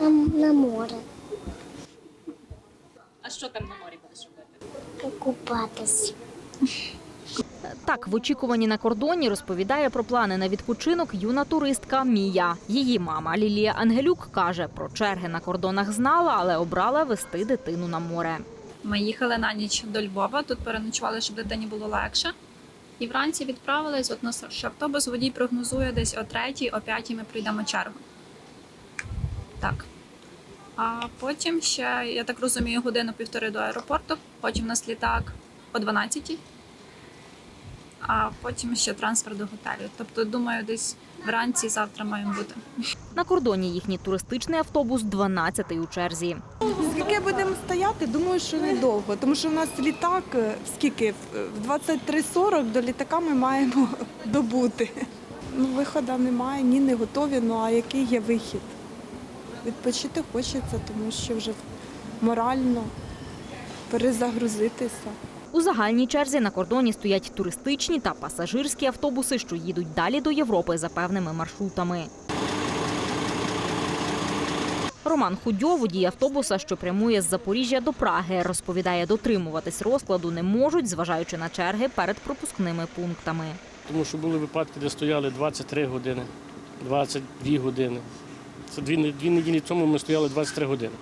На, на море А що там на морі будеш робити? купатись. Так, в очікуванні на кордоні розповідає про плани на відпочинок юна туристка Мія. Її мама Лілія Ангелюк каже, про черги на кордонах знала, але обрала вести дитину на море. Ми їхали на ніч до Львова, тут переночували, щоб дитині було легше. І вранці відправились. От нас автобус водій прогнозує десь о третій, о п'ятій ми прийдемо чергу. Так. А потім ще, я так розумію, годину-півтори до аеропорту, потім у нас літак о 12 а потім ще трансфер до готелю. Тобто, думаю, десь вранці завтра маємо бути. На кордоні їхній туристичний автобус 12-й у черзі. Скільки будемо стояти, думаю, що недовго, тому що в нас літак е, скільки в 23.40 до літака ми маємо добути. Ну, виходу немає, ні, не готові. Ну а який є вихід? Відпочити хочеться, тому що вже морально перезагрузитися. У загальній черзі на кордоні стоять туристичні та пасажирські автобуси, що їдуть далі до Європи за певними маршрутами. Роман Худьо, водій автобуса, що прямує з Запоріжжя до Праги, розповідає, дотримуватись розкладу не можуть, зважаючи на черги перед пропускними пунктами. Тому що були випадки, де стояли 23 години, 22 години. Це дві, дві неділі тому ми стояли 23 години.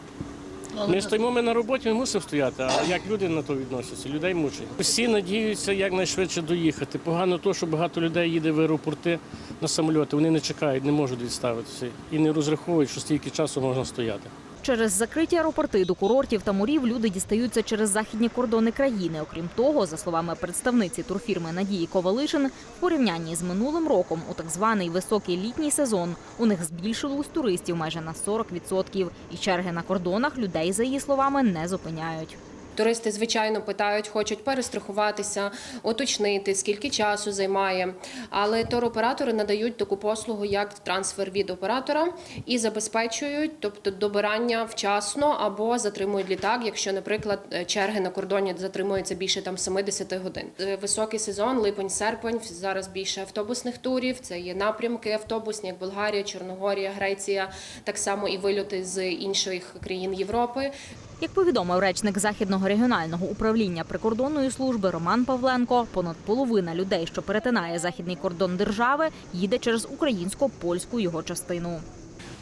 Ми стоїмо ми на роботі, ми мусимо стояти, а як люди на то відносяться? Людей мучать. Всі надіються якнайшвидше доїхати. Погано то, що багато людей їде в аеропорти на самольоти. Вони не чекають, не можуть відставитися і не розраховують, що стільки часу можна стояти. Через закриті аеропорти до курортів та морів люди дістаються через західні кордони країни. Окрім того, за словами представниці турфірми Надії Ковалишин, в порівнянні з минулим роком у так званий високий літній сезон у них збільшилось туристів майже на 40%. І черги на кордонах людей, за її словами, не зупиняють. Туристи, звичайно, питають, хочуть перестрахуватися, уточнити, скільки часу займає. Але туроператори надають таку послугу, як трансфер від оператора, і забезпечують, тобто добирання вчасно або затримують літак, якщо, наприклад, е, черги на кордоні затримуються більше там 70 годин. Е, Високий сезон, липень-серпень, зараз більше автобусних турів. Це є напрямки автобусні, як Болгарія, Чорногорія, Греція, так само і вильоти з інших країн Європи. Як повідомив речник західного регіонального управління прикордонної служби Роман Павленко, понад половина людей, що перетинає західний кордон держави, їде через українсько-польську його частину.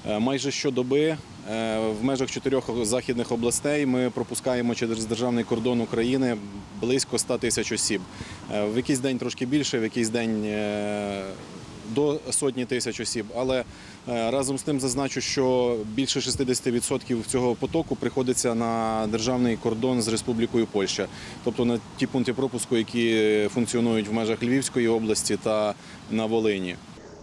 Е, Майже щодоби е, в межах чотирьох західних областей ми пропускаємо через державний кордон України близько 100 тисяч осіб. Е, В якийсь день трошки більше, в якийсь день до сотні тисяч осіб. Але е, разом з тим зазначу, що більше 60% цього потоку приходиться на державний кордон з Республікою Польща, тобто на ті пункти пропуску, які функціонують в межах Львівської області та на Волині.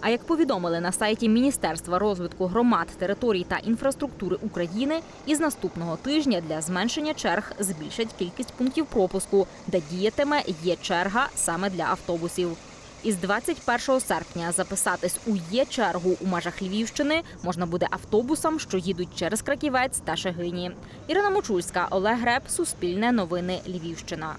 А як повідомили на сайті Міністерства розвитку громад, територій та інфраструктури України, із наступного тижня для зменшення черг збільшать кількість пунктів пропуску, де діятиме є черга саме для автобусів. Із 21 серпня записатись у є чергу у межах Львівщини можна буде автобусам, що їдуть через Краківець та Шегині. Ірина Мочульська, Олег Греб, Суспільне новини Львівщина.